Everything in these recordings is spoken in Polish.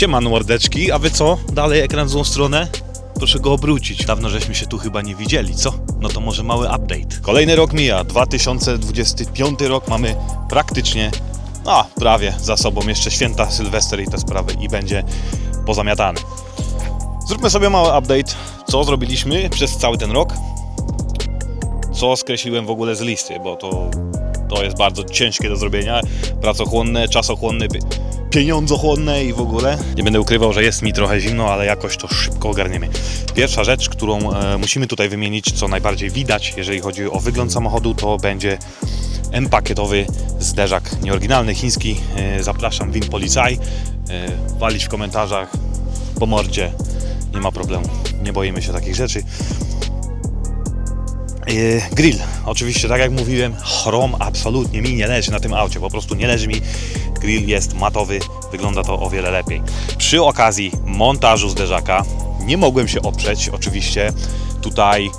Siema mordeczki, a wy co? Dalej ekran w złą stronę? Proszę go obrócić. Dawno żeśmy się tu chyba nie widzieli, co? No to może mały update. Kolejny rok mija, 2025 rok mamy praktycznie, a prawie za sobą jeszcze święta, Sylwester i te sprawy i będzie pozamiatany. Zróbmy sobie mały update, co zrobiliśmy przez cały ten rok, co skreśliłem w ogóle z listy, bo to, to jest bardzo ciężkie do zrobienia, pracochłonne, czasochłonne, pieniądzochłonne i w ogóle. Nie będę ukrywał, że jest mi trochę zimno, ale jakoś to szybko ogarniemy. Pierwsza rzecz, którą e, musimy tutaj wymienić, co najbardziej widać, jeżeli chodzi o wygląd samochodu, to będzie M-pakietowy zderzak nieoryginalny, chiński. E, zapraszam, Win Policaj. E, walić w komentarzach po mordzie, nie ma problemu. Nie boimy się takich rzeczy. Yy, Grill. Oczywiście, tak jak mówiłem, chrom absolutnie mi nie leży na tym aucie. Po prostu nie leży mi. Grill jest matowy, wygląda to o wiele lepiej. Przy okazji montażu zderzaka nie mogłem się oprzeć. Oczywiście tutaj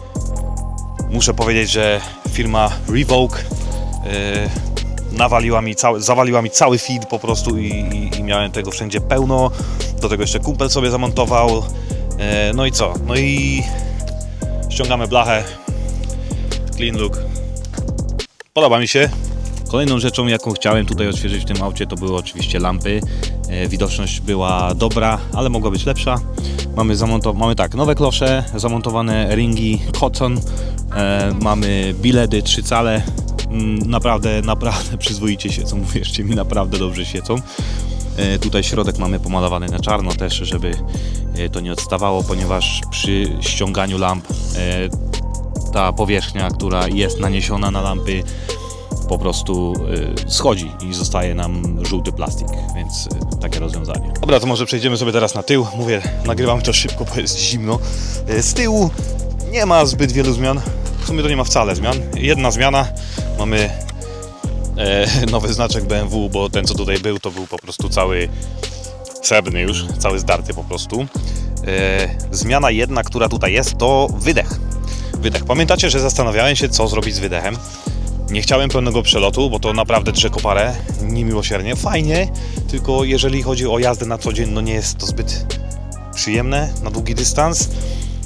muszę powiedzieć, że firma Revoke yy, nawaliła mi cały, zawaliła mi cały feed po prostu i, i, i miałem tego wszędzie pełno. Do tego jeszcze kumpel sobie zamontował. Yy, no i co? No i ściągamy blachę, clean look. Podoba mi się. Kolejną rzeczą, jaką chciałem tutaj odświeżyć w tym aucie, to były oczywiście lampy. E, Widoczność była dobra, ale mogła być lepsza. Mamy, mamy tak, nowe klosze, zamontowane ringi Cotton, e, mamy biledy 3 cale. Mm, Naprawdę, naprawdę przyzwoicie siedzą, wierzcie mi, naprawdę dobrze siedzą. E, Tutaj środek mamy pomalowany na czarno też, żeby e, to nie odstawało, ponieważ przy ściąganiu lamp e, ta powierzchnia, która jest naniesiona na lampy, po prostu y, schodzi i zostaje nam żółty plastik, więc y, takie rozwiązanie. Dobra, to może przejdziemy sobie teraz na tył. Mówię, nagrywam to szybko, bo jest zimno. Y, z tyłu nie ma zbyt wielu zmian. W sumie to nie ma wcale zmian. Jedna zmiana, mamy e, nowy znaczek BMW, bo ten co tutaj był, to był po prostu cały srebrny już, cały zdarty po prostu. E, zmiana jedna, która tutaj jest, to wydech. Wydech. Pamiętacie, że zastanawiałem się, co zrobić z wydechem? Nie chciałem pełnego przelotu, bo to naprawdę drze koparę, niemiłosiernie. Fajnie, tylko jeżeli chodzi o jazdę na co dzień, no nie jest to zbyt przyjemne na długi dystans,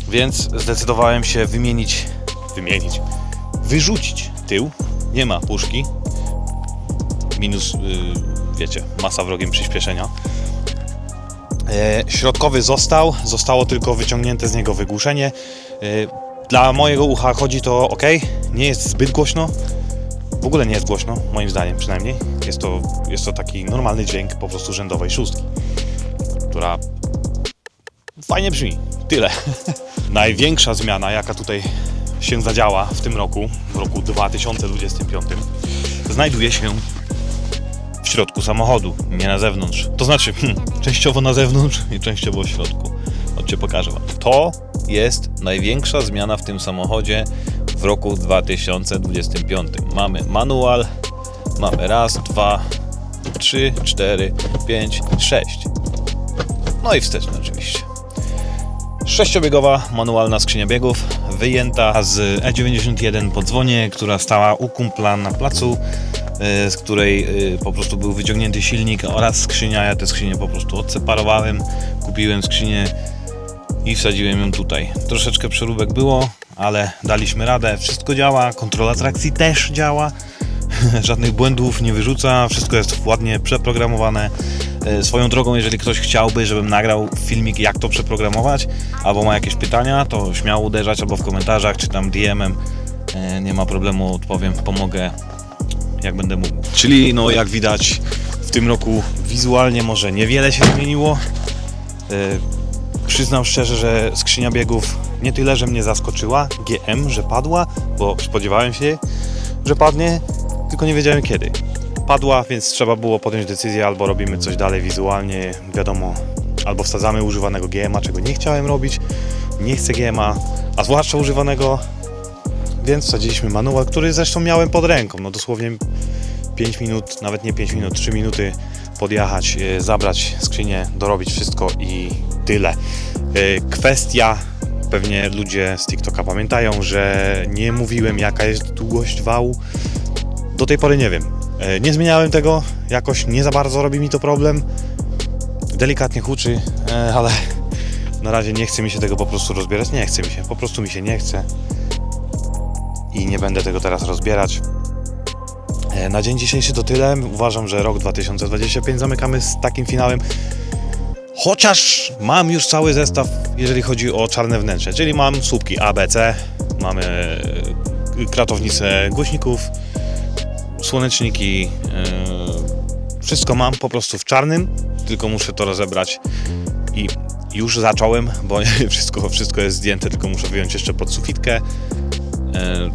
więc zdecydowałem się wymienić, wymienić, wyrzucić tył. Nie ma puszki, minus, yy, wiecie, masa wrogiem przyspieszenia. E, środkowy został, zostało tylko wyciągnięte z niego wygłuszenie. E, Dla mojego ucha chodzi to ok, nie jest zbyt głośno. W ogóle nie jest głośno, moim zdaniem przynajmniej. Jest to, jest to taki normalny dźwięk po prostu rzędowej szóstki, która fajnie brzmi. Tyle. Największa zmiana, jaka tutaj się zadziała w tym roku, w roku 2025, znajduje się w środku samochodu, nie na zewnątrz. To znaczy, hmm, częściowo na zewnątrz i częściowo w środku. Chodźcie, pokażę Wam. To jest największa zmiana w tym samochodzie roku 2025. Mamy manual, mamy raz, dwa, trzy, cztery, pięć, sześć. No i wsteczny oczywiście. Sześciobiegowa manualna skrzynia biegów, wyjęta z E91 po dzwonie, która stała u kumpla na placu, e, z której e, po prostu był wyciągnięty silnik oraz skrzynia. Ja tę skrzynię po prostu odseparowałem, kupiłem skrzynię i wsadziłem ją tutaj. Troszeczkę przeróbek było, ale daliśmy radę. Wszystko działa, kontrola trakcji też działa. Żadnych błędów nie wyrzuca, wszystko jest ładnie przeprogramowane. E, Swoją drogą, jeżeli ktoś chciałby, żebym nagrał filmik, jak to przeprogramować, albo ma jakieś pytania, to śmiało uderzać albo w komentarzach, czy tam DM-em. E, Nie ma problemu, odpowiem, pomogę jak będę mógł. Czyli, no, jak widać, w tym roku wizualnie może niewiele się zmieniło. E, Przyznam szczerze, że skrzynia biegów nie tyle, że mnie zaskoczyła, GM, że padła, bo spodziewałem się, że padnie, tylko nie wiedziałem kiedy. Padła, więc trzeba było podjąć decyzję, albo robimy coś dalej wizualnie, wiadomo, albo wsadzamy używanego GMA, czego nie chciałem robić, nie chcę GMA, a zwłaszcza używanego, więc wsadziliśmy manual, który zresztą miałem pod ręką, no dosłownie 5 minut, nawet nie 5 minut, 3 minuty podjechać, e, zabrać skrzynię, dorobić wszystko i tyle. E, Kwestia, pewnie ludzie z TikToka pamiętają, że nie mówiłem jaka jest długość wału. Do tej pory nie wiem. E, Nie zmieniałem tego, jakoś nie za bardzo robi mi to problem. delikatnie huczy, e, ale na razie nie chce mi się tego po prostu rozbierać. Nie chce mi się, po prostu mi się nie chce. I nie będę tego teraz rozbierać. E, Na dzień dzisiejszy to tyle. Uważam, że rok 2025 zamykamy z takim finałem. Chociaż mam już cały zestaw, jeżeli chodzi o czarne wnętrze, czyli mam słupki ABC, mamy e, kratownicę głośników, słoneczniki, e, wszystko mam po prostu w czarnym, tylko muszę to rozebrać i już zacząłem, bo wszystko, wszystko jest zdjęte, tylko muszę wyjąć jeszcze pod sufitkę, e,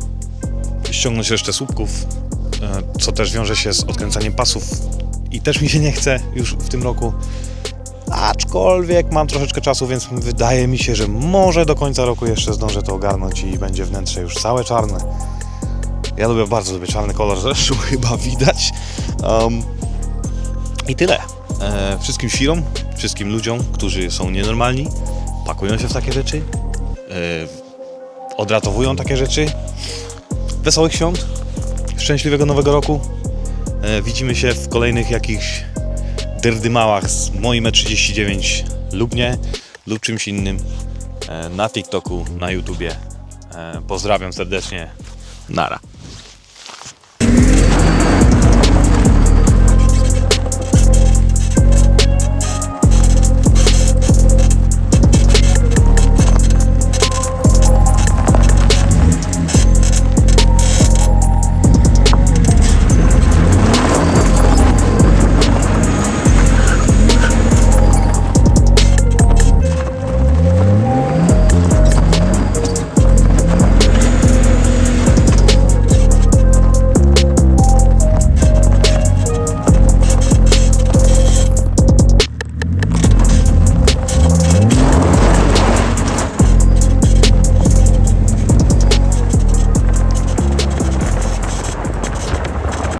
ściągnąć resztę słupków, co też wiąże się z odkręcaniem pasów i też mi się nie chce już w tym roku. Aczkolwiek mam troszeczkę czasu, więc wydaje mi się, że może do końca roku jeszcze zdążę to ogarnąć i będzie wnętrze już całe czarne. Ja lubię, bardzo lubię czarny kolor, zresztą chyba widać. Um, I tyle. E, wszystkim świrom, wszystkim ludziom, którzy są nienormalni, pakują się w takie rzeczy, e, odratowują takie rzeczy. Wesołych świąt, szczęśliwego nowego roku. E, widzimy się w kolejnych jakichś dyrdymałach z moim E39 lub nie, lub czymś innym e, na TikToku, na YouTubie. E, Pozdrawiam serdecznie. Nara.